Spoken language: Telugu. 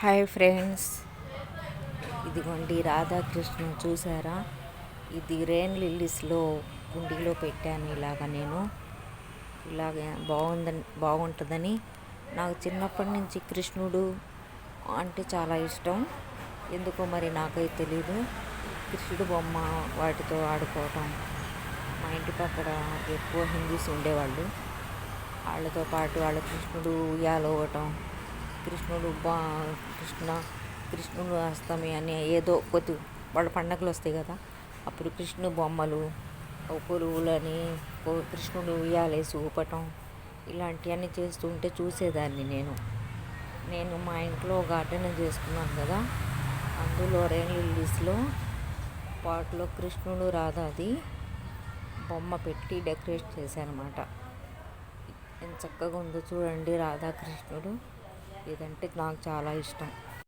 Hi friends. ఇదిగోండి రాధాకృష్ణ చూసారా? ఇది రెయిన్ లిల్లీస్లో కుండీలో పెట్టాను ఇలాగ నేను. ఇలాగ బాగుందని బాగుంటుందని నాకు చిన్నప్పటి నుంచి కృష్ణుడు అంటే చాలా ఇష్టం. ఎందుకో మరి నాకైతే తెలీదు. కృష్ణుడు బొమ్మ వాటితో ఆడుకోవటం. మా ఇంటి పక్కన ఎక్కువ హిందూస్ ఉండేవాళ్ళు. వాళ్ళతో పాటు వాళ్ళ కృష్ణుడు ఉయ్యాలవ్వటం. కృష్ణుడు బా కృష్ణ కృష్ణుడు అస్తమి అని ఏదో కొద్ది వాళ్ళ పండగలు వస్తాయి కదా అప్పుడు కృష్ణుడు బొమ్మలు కొలువులని కృష్ణుడు ఉయ్యాలేసి ఊపటం ఇలాంటివన్నీ చేస్తూ ఉంటే చూసేదాన్ని నేను. నేను మా ఇంట్లో గార్డెన్ చేసుకున్నాను కదా అందులో రెయిన్ లిల్లీస్లో పాట్లో కృష్ణుడు రాధాది బొమ్మ పెట్టి డెకరేట్ చేశానమాట ఎంత చక్కగా ఉందో చూడండి రాధాకృష్ణుడు. ఇదంటే నాకు చాలా ఇష్టం.